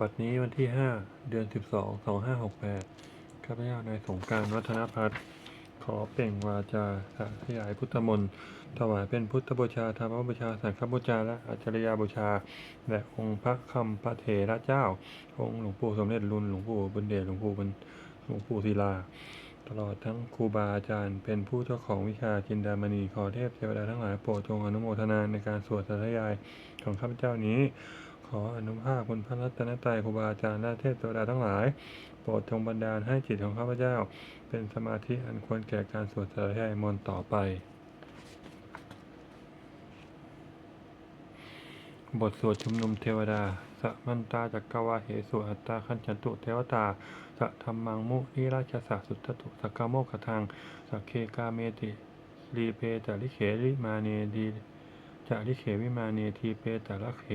บัดนี้วันที่ 5 เดือน 12 2568ข้าพเจ้านายสงการวัฒนพัฒน์ขอเปล่งวาจาสาธยายพุทธมนต์ถวายเป็นพุทธบูชาธรรมบูชา สังฆบูชา และอัจฉริยบูชาแด่องค์พระคำพระเถระเจ้า องค์หลวงปู่สมเด็จรุนหลวงปู่บุญเดชหลวงปู่บุญหลวงปู่ศิลา ตลอดทั้งครูบาอาจารย์ เป็นผู้เจ้าของวิชาจินดามณีขอเทพเทวดาทั้งหลายโปรดจงอนุโมทนาในการสวดสาธยายของข้าพเจ้านี้ ออนุภาพคุณพระรัตนตรัยครูบาอาจารย์และเทพเทวดาทั้งหลาย โปรดจงบันดาลให้จิตของข้าพเจ้า เป็นสมาธิอันควรแก่การสวดสาธยายมนต์ต่อไป บทสวดชุมนุมเทวดาสะมันตาจักกวาเหสุอัตตาขันจันตุเทวตาสะธรรมังมุนิราชสะสุตตุสกกโมกทังสักเคกาเมติรีเพจาริเขริมาเนดี จาริเขวิมาเนทีเปตะละเข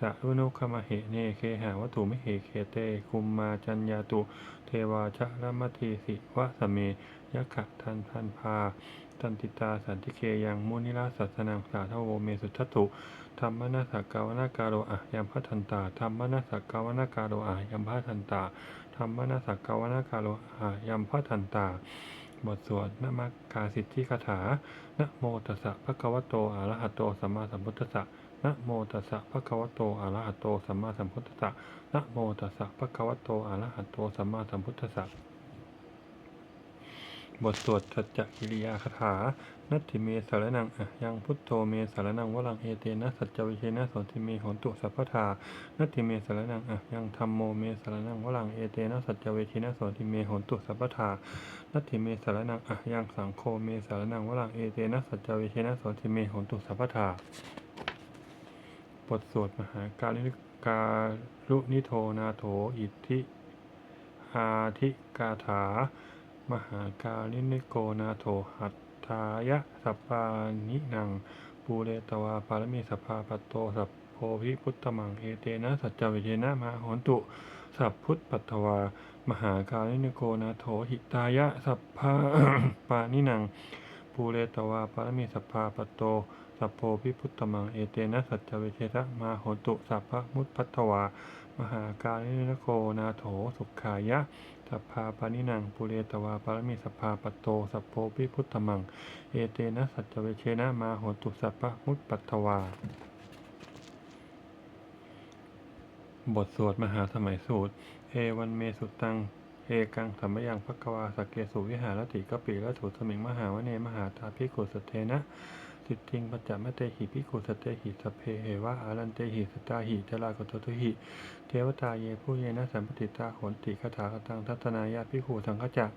ตะรุนุขมเหเนเคหาวัตถุมิเหเคเตคุมมาจัญญาตุ เทวาชะรมทีสิวะสเมยะขะทันพันพาตันติตาสันติเคยังมุนิราสัสนังสาทโวเมสุทัตุธรรมนาสกาวนาการโรอะยัมพัทันตาธรรมนาสกาวนาการโรอะยัมพัทันตาธรรมนาสกาวนาการโรอะยัมพัทันตา บทสวดนมักกาสิทธิคาถา นะโมตัสสะภะคะวะโตอะระหะโตสัมมาสัมพุทธัสสะนะโมตัสสะภะคะวะโตอะระหะโตสัมมาสัมพุทธัสสะนะโมตัสสะภะคะวะโตอะระหะโตสัมมาสัมพุทธัสสะ บทสวดสัจจกิริยาคาถา นัตถิเมสารนังอะยังพุทโธเมสารนังวรังเอเตนะสัจจวิเชนะสนติเมหนตุสัพพทา นัตถิเมสารนังอะยังธรรมโมเมสารนังวรังเอเตนะสัจจวิเชนะสนติเมหนตุสัพพทา นัตถิเมสารนังอะยังสังโฆเมสารนังวรังเอเตนะสัจจวิเชนะสนติเมหนตุสัพพทา บทสวดมหาการิการุนิโทนาโถอิทธิอาทิกาถา มหาการินิโกนาโถหัตถายะสัปปานิหนังปูเรตวาปารมีสภาปโตสัพโพภิพุทธมังเอเตนะสัจจวิเจนะมาหนตุสัพพุทธปัตวามหาการินิโกนาโถหิตายะสัพพาปานิหนังปูเรตวาปารมีสภาปโตสัพโพภิพุทธมังเอเตนะสัจจวิเชนะมาหนตุสัพพมุตพัทวา หาการินโกนาโถสุขายะสัพพาปานินังปุเรตวาปารมีสัพพาปโตสัพโพภิพุทธมัง เอเตนะสัจเวเชนะมาโหตุสัพพมุตปัตวา บทสวดมหาสมัยสูตร เอวันเมสุตัง เอกังสัมมยังพักวาสเกสุวิหารติกปิละถุสมิงมหาวเนมหาตาภิกุสเทนะ สิทธิงปัจจมเตหิภิกุสเตหิสเพเหวะอารันเตหิสตาหิเทลากตตุหิ เทวตาเยผู้เยนะสัมปติตาโขนติคาถากตังทัตนายาภิกุสังฆจัก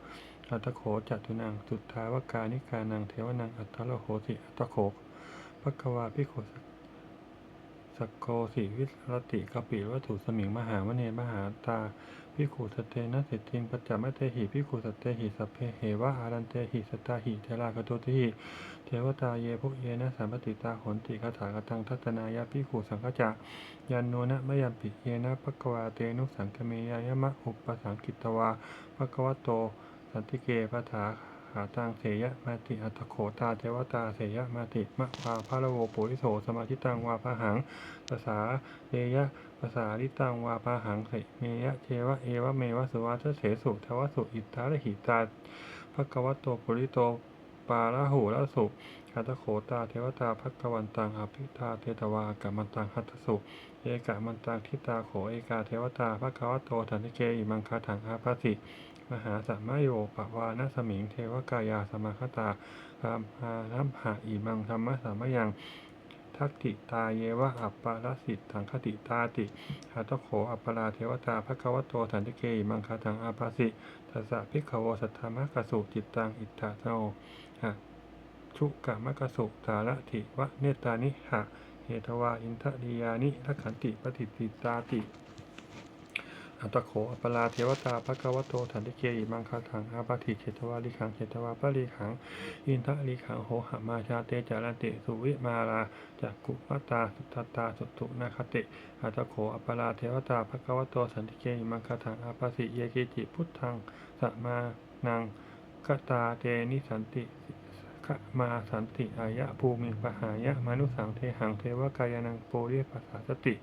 อัตโขจัตุนังสุดทธาวกานิกานังเทวนังอัตถโลโหติอัตโขภควาภิกุสักโกสิวิสรติกปิวัตถุสมิงมหาวเนมหาตา พิขุสตเตนะสิทิงปัจจมะเตหิพิขุสตเตหิสัพเพเหวะอารันเตหิสตาหิเทลากตุติหิเทวตาเยภุเยนะสัมปติตาหนติคาถากตังทัตนายาพิขุสังฆจักยันโนนะมยัมปิเยนะภควาเตนุสังคเมยายมะอุปสังกิตวาภควโต สันติเกปะถาาตังเสยะมาติอัตโขตาเทวตาเสยะมาติมะพาพระโวปุริโสสมาธิตังวาพาหังภาษาเยะภาษาลิตังวาพาหังเสเมยะเทวะเอวะเมวะสุวัชเสสุทวสุอิทาระหิตาภควโตปุริโตปาละหูละสุอัตโขตาเทวตาพักวันตังอภิธาเทตวากามันตังหัตสุเอกามันตังทิตาโขเอกาเทวตาพักวโตทันิเกอิมังคาถังอาภาสิ มหาสัมมาโยปวานะสมิงเทวกายาสมาคตาธรรมานัมหาอิมังธรรมะสามยังทักติตาเยวะอัปปาลสิตถังคติตาติหัตโขอัปปลาเทวตาภควโตทันติเกมังคาถังอาภาสิทัสสะพิกขวสัทธามกสุจิตตังอิทธาโนหะชุกามกสุสารถิวะเนตานิหะเหตวาอินทะริยานิทักขันติปฏิติตาติ อัตโขอัปลาเทวตาภควโตทันติเกอิมังคาถังอาปาติเขตวาลิขังเขตวาปะลิขังอินทะริขังโหหมาชาเตจารันติสุวิมาลาจักกุมัตตาสุตตาสุตุนาคติอัตโขอัปลาเทวตาภควโตสันติเกอิมังคาถังอาปาสิเยเกจิพุทธังสัมานังกตาเตนิสันติขมาสันติอายะภูมิปหายะมนุสังเทหังเทวกายนังโปริปัสสาสติ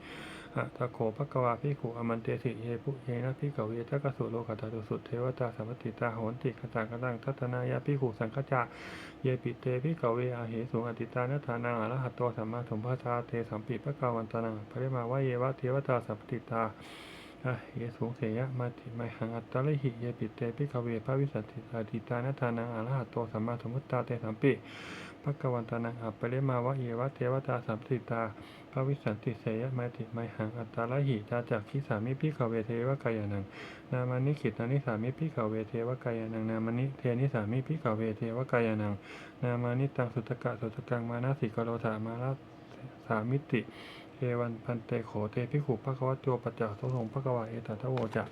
อะตะโขภควาพิขุอมันเตสิเยปุเยนะพิกเวทกสุโลกตตุสุเทวตาสัมปติตาโหนติขจังกตังทัตนายะพิขุสังฆจาเยปิเตพิกเวอาเหสุงอติตานาทานังอรหัตโตสัมมาสัมพุทธาเตสัมปิปะกาวันตานังปริมาวะเยวะเทวตาสัมปติตาเยสูงเสยะมาติไมหังอัตตะลิหิเยปิเตปิกเวภาวิสัตติอาติตานาทานังอรหัตโตสัมมาสัมพุทธาเตสัมปิ ภะกวันตานังอัปปเรมาวะเยวะเทวตาสัมปติตาภาวิสันติเสยมาติไมหังอัตตะลิหิตาจักขิสามิพิกเวเทวกายานัง นามานิขิตานิสามิพิกเวเทวกายานัง นามานิเทนิสามิพิกเวเทวกายานัง นามานิตังสุตตะกะสุตตะกังมานาสิกโรธามาลาสามิติเอวันพันเตโขเตพิขุภะคะวะโตปัจจโสสงภะคะวะเอตัทโวจะ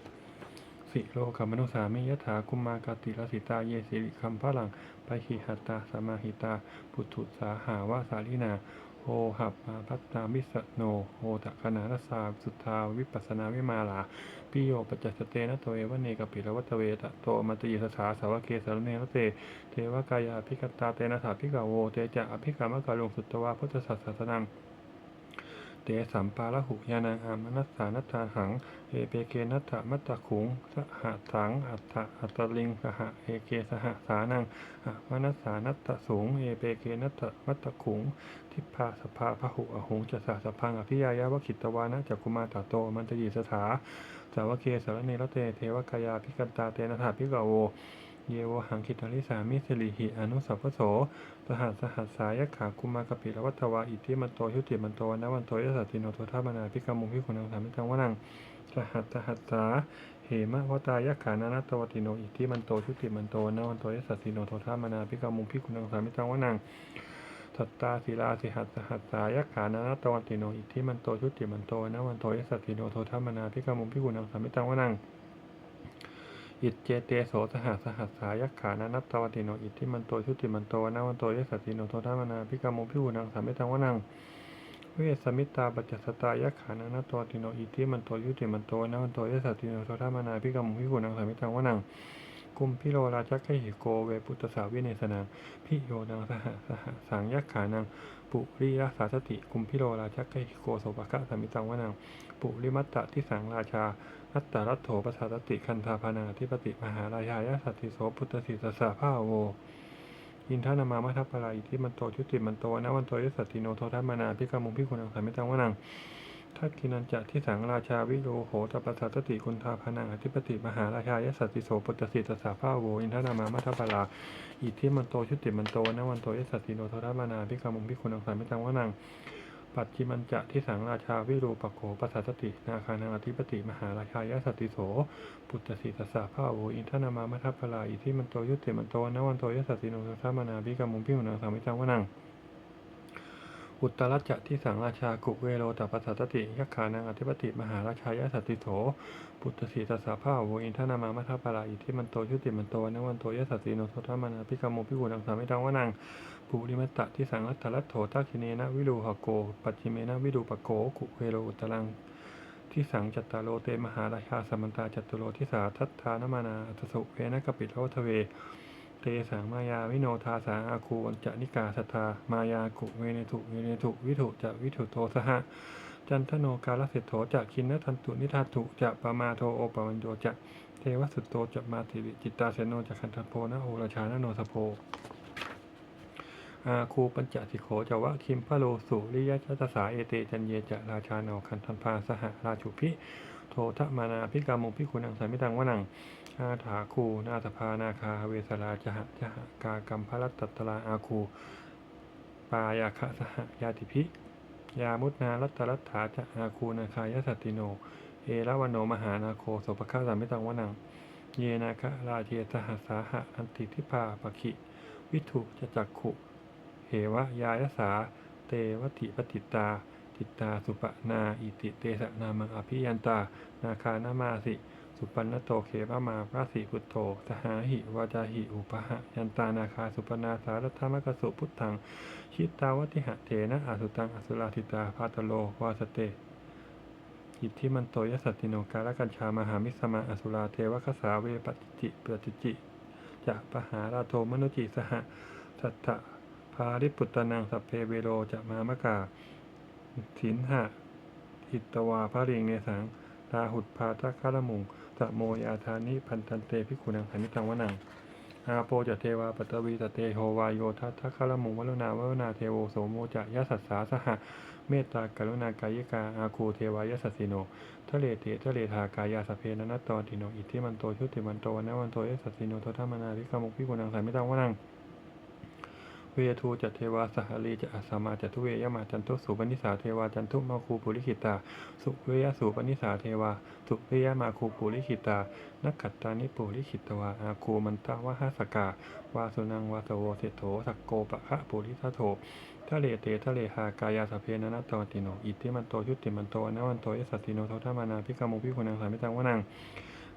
สิโลกมมนุสามิยถากุมมากติลสิตาเยสิริคัมพะลังไปหิหัตตาสมาหิตา ปุถุสาหาวาสาลินาโหหับมาพัตตามิสโนโหตะคณาสาสุทธาวิปัสนาวิมาลาปิโยปัจจสเตนะโตเอวเนกปิรวัตเวตะโตมัตติยสสาสาวเกสารเนรเต เทวกายาภิกตาเตนะถาภิกาโวเตจะอภิกามะกาลงสุตตวาพุทธสัสสนัง สัมปาละหุยานังอามนัสสานัตถาหัง เอเปเกนัตถมัตตะขุงสหถังอัตถะอัตตลิงสหเอเกสหสานังอมนัสสานัตตสูง เอเปเกนัตถมัตตะขุง ทิพาสภาพหุอหุงจะสาสพังอภิยายาวคิตวานะจักกุมารตาโตมันตยีสถาสาวเกสารเนรเตเทวกายาภิกันตาเตนะถาภิกาโว เยวหังคิตาลิสามิสิริหิอนุสัพพโสสหัสสหัสสายขาคุมากปิรวัตวาอิทธิมันโตยุติมันโตนะวันโตยสัตติโนโทธามนาพิกามุงพิคุณังสามิตังวนังสหัสสหัสสาเหมะวตายขานานาตวติโนอิทธิมันโตยุติมันโตนะวันโตยสัตติโนโทธามนาพิกามุงพิคุณังสามิตังวนังสัตตาศิลาสิหัสสหัสสายขานานาตวติโนอิทธิมันโตยุติมันโตนะวันโตยสัตติโนโทธามนาพิกามุงพิคุณังสามิตังวนัง อิจเจเตโสสหัสหัสสายักขานานัตตวติโนอิทธิมันโตชุติมันโตนาวันโตยสัตติโนโทธามนาพิกามงพิวูนังสามเมตังวนังเวสมิตาปัจจสตายักขานานัตตวติโนอิทธิมันโตยุติมันโตนาวันโตยสัตติโนโทธามนาพิกามงพิวูนังสามเมตังวนังกุมพิโรราชักหิโกเวปุตตสาวิเนสนังพิโยนังสหสหสังยักขานังปุริยสาสติกุมพิโรราชักไกหิโกโสภะสามิตังวนังปุริมัตตะที่สังราชา นัตตารัตโถปัสสาตติคันธาพนาธิปติมหาราชายสัตติโสพุทธสิสสะภาโวอินทานามามัทัปปราอิทิมันโตชุติมันโตนะวันโตยสัตติโนโททัมนาพิกามุพิคุณังสามิตังวนังทัตกินันจะที่สังราชาวิโรโหตปัสสาตติคุณทาพนังอธิปติมหาราชายสัตติโสพุทธสิสสะภาโวอินทนามามัทัปปราอิทิมันโตชุติมันโตนะวันโตยสัตติโนโททัมนาพิกามุพิคุณังสามิตังวนัง ปัจจิมันจะที่สังราชาวิรูปโขปัสสตตินาคานาอธิปติ มหาราชายสัตติโส ปุตตสีตสาภาโวอินทนามามัทัพลาอิที่มันโตยุติมันโตนวันโตยสัตติโนสัมมนาภิกามุงพิมุนังสามิจังวนัง อุตรัจจะที่สังราชากุเวโรตปัสสัตติยักขานังอธิปติมหาราชายสัตติโสปุตตสีตสสะภาโวอินทนามามัทัพพลาอิที่มันโตยุติมันโตนวันโตยสัตติโนทัมนาภิกามุงพิมุนังสามิจังวนังปุริมัตตะที่สังรัตรัตโถทักขิเนนะวิรูหโก ปัจจิเมนะวิรูปโกกุเวโรอุตรังที่สังจัตตาโลเตมหาราชาสมันตาจัตุโลทิสาทัตถานมานาอัตสุเวนะกปิโลทเว เตสังมายาวิโนทาสาอาคูวันจะนิกาสัทธามายากุเวเนตุเวเนตุวิถุจะวิถุโทสหะจันทโนกาลเสถโถจะคินนทันตุนิทาตุจะปมาโทโอปวัญโยจะเทวสุตโตจะมาติริจิตตาเสโนจะคันทโพนะโอราชานโนสโพ อาคูปัญจสิโขจวะคิมพะโลสุริยชัตสาเอเตจันเยจะราชาโนคันทันพาสหราชุพิโททะมานาพิกามุพิคุนังสามิตังวนังอาถาคูนาตภานาคาเวสราจหะจหะกากัมพลัตตตลาอาคูปายาคะสหยาติพิ ยามุตนารัตตรัตถาจะอาคูนาคายสัตติโน เอระวโนมหานาโคสุปคะสามิตังวนัง เยนาคะราเจสหสสาหะอันติทิพาปะขิ วิถุจะจักขุ เหวะยายสา เตวติปฏิตาจิตาสุปนาอิติเตสนามังอภิยันตา นาคานามาสิ สุปันนโตเขวมาพระสิพุทโธสหาหิวาจาหิอุปหะยันตานาคาสุปนาสารธรรมกสุพุทธัง ชิตาวติหะเถนะอสุตังอสุราธิตาพาตโลวาสเตอิทธิมันโตยสัตติโนกาลกัญชามหามิสมาอสุราเทวคสาเวปฏิจิเปจิจิจะปหาราโทมนุจิสหะสัทธะาริปุตตนังสัพเพเวโรจะมามะกาถินหะอิตวาพระริงเนสังลาหุดพาทะคารมุงสะโมยาธานิพันธันเตพิกุนังสามิตังวนังอาโปจะเทวาปัตวีตะเตโหวายโยทัทะคารมุงวรุณาวรุณาเทโวโสโมจะยะสัสสาสหะเมตตากรุณากายิกาอาคูเทวายสัสสิโนทะเลเตทะเลทากายาสเพนนัตตอติโนอิทธิมันโตชุติมันโตวนวันโตยสัสสิโนทธรรมนาภิกขมุพิกุนังสามิตังวนัง เวทูจัตเทวาสหรีจะอัสมาจัตุเวยมาจันทุสุปนิสาเทวาจันทุมาคูปุริขิตา สุเวยสุปนิสาเทวา สุเวยมาคูปุริขิตา นักขัตตานิปุริขิตวาอาคูมันตาวะหสกาวาสุนังวาสโวเสโถสักโกปะคะปุริทัโถทะเลเตทะเลหากายาสเพนนัตตติโนอิทธิมันโตยุติมันโตอนวันโตยสัสสิโนทธรรมานาพิกามุพิกุนังสามิตังวนัง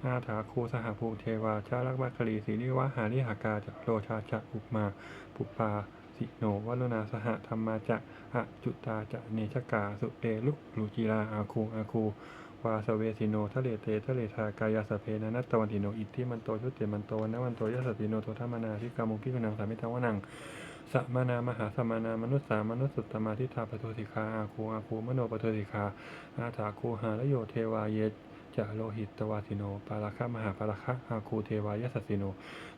อาถาคูสหภูเทวาชาลักบัคคลีสีนิวะหาริหากาจะโลชาจะอุปมาปุปปาสิโนวัลนาสหธรรมาจะหะจุตาจะเนชกาสุเตลุลุจิราอาคูอาคูวาสเวสิโนทะเลเตทะเลทากายาสเพนะนัตตวันติโนอิทธิมันโตชุติมันโตนะวันโตยสสติโนโทธรรมนาทิกามุพิกุนังสามิตังวนังสัมานามหาสมานามนุษสามนุษสุตตมาทิฏฐาปโทสิกาอาคูอาคูมโนปโทสิกาอาถาคูหาลโยเทวาเย จะโลหิตตวาสิโน ปาราคะมหาปาราคะอาคูเทวายสัสสิโน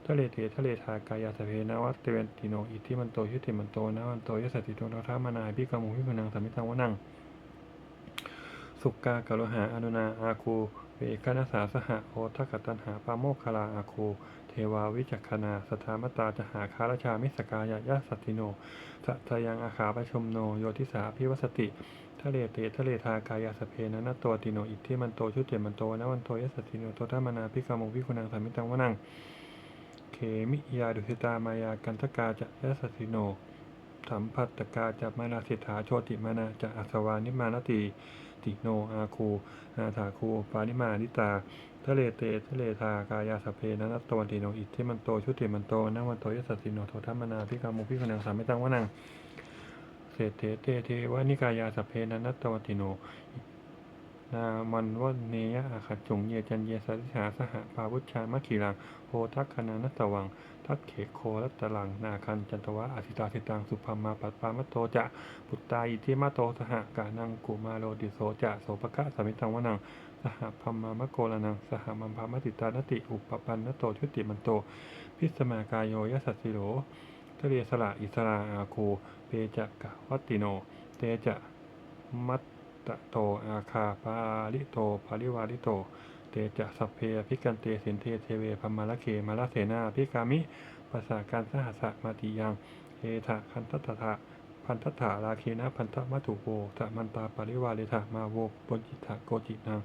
ทะเลเททะเลทากายาสเพนวัตเตเวนติโน อิทธิมันโตยุติมันโตนะวันโตยสัสสิโนโทธามนาพิกามุพิกุนังสามิตังวนัง สุกากะโลหาอนุนาอาคูเวคณสาสหโอทักตันหาปาโมคคลาอาคูเทวาวิจักขณาสถามตาจหาคาราชามิสกายายาสัติโนสัทยังอาขาปชมโน โยทิสาพิวสติ ทะเลเตทะเลทากายาสเพนะนัตตัวติโนอิทธิมันโตชุติมันโตนะวันโตยสัตติโนโตธรรมนาพิกามุพิกุนังสามิตังวนังเขมิยาดุสิตามายากันทกาจะยสัสสิโนสัมพัตตกาจะมานาสิทธาโชติมานาจะอัสวานิมานติติโนอาคูอาถาคูปานิมานิตาทะเลเตทะเลทากายาสเพนะนัตตวันติโนอิทธิมันโตชุติมันโตนะวันโตยสัสสิโนโทธรรมนาพิกามุพิกุนังสามิตังวนัง เศรษฐเตเทวานิกายาสเพนะนัตตวันติโน นามันวเนยอาขัดจงเยจันเยสัสหาสหปาวุชามะขีรังโพทักคณานัตวัง ทักเขโครัตตลัง นาคันจันตวะอาสิตาสิตังสุภมมาปัตปามะโตจะปุตตาอิทิมาโตสหกานังกุมาโลดิโสจะโสภคะสมิตังวนังสหพัมมามะโกลนัง สหมัมพามติตานติ อุปปันนโตชุติมันโต พิสมากายโยยสัสสิโล ทะเลสละอิสราอาคูเปจะกะวัติโน เตจะมัตตะโตอาคาปาลิโตปาริวาริโต เตจะสัพเพพิกันเตสินเทเทเวพมาละเคมาละเสนาพิกามิภาษาการสหัสสะมาติยังเอทะคันทัตถะพันทัตถาราเคนะพันธมัตุโวตะมันตาปาริวาริทะมาโวปนจิตะโกจินัง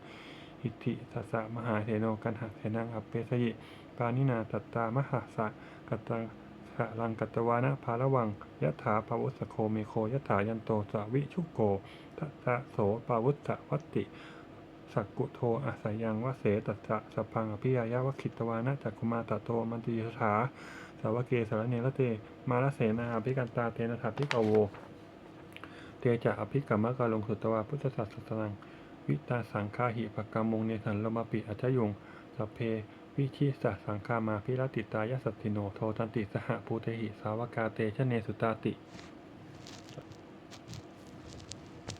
อิทธิสัสสะมหาเทโนกันหะเสนังอัปเปสยิปานินาตัตตามหาสะกัตตัง ขะลังกัตวานะภาระวังยะถาปาวุสโคเมโคยะถายันโตสวิชุโกทะตะโสปาวุสวัตติสักกุโทอาศัยยังวะเสตัสสะสพังอภิยายาวะคิตวานะจักกุมาตะโตมันติยถาสาวกเกสารเนรเต มาลเสนาอภิกันตาเตนะทัพพิกโว เตจะอภิกรรมกาลงสุตวาพุทธศาสนัง วิตาสังฆาหิปกรรมงเนสันลมปิอัจยุงสเพ วิชิสสังคามาพิรติตายสัตติโนโทตันติสหภูเตหิสาวกาเตชะเนสุตาติ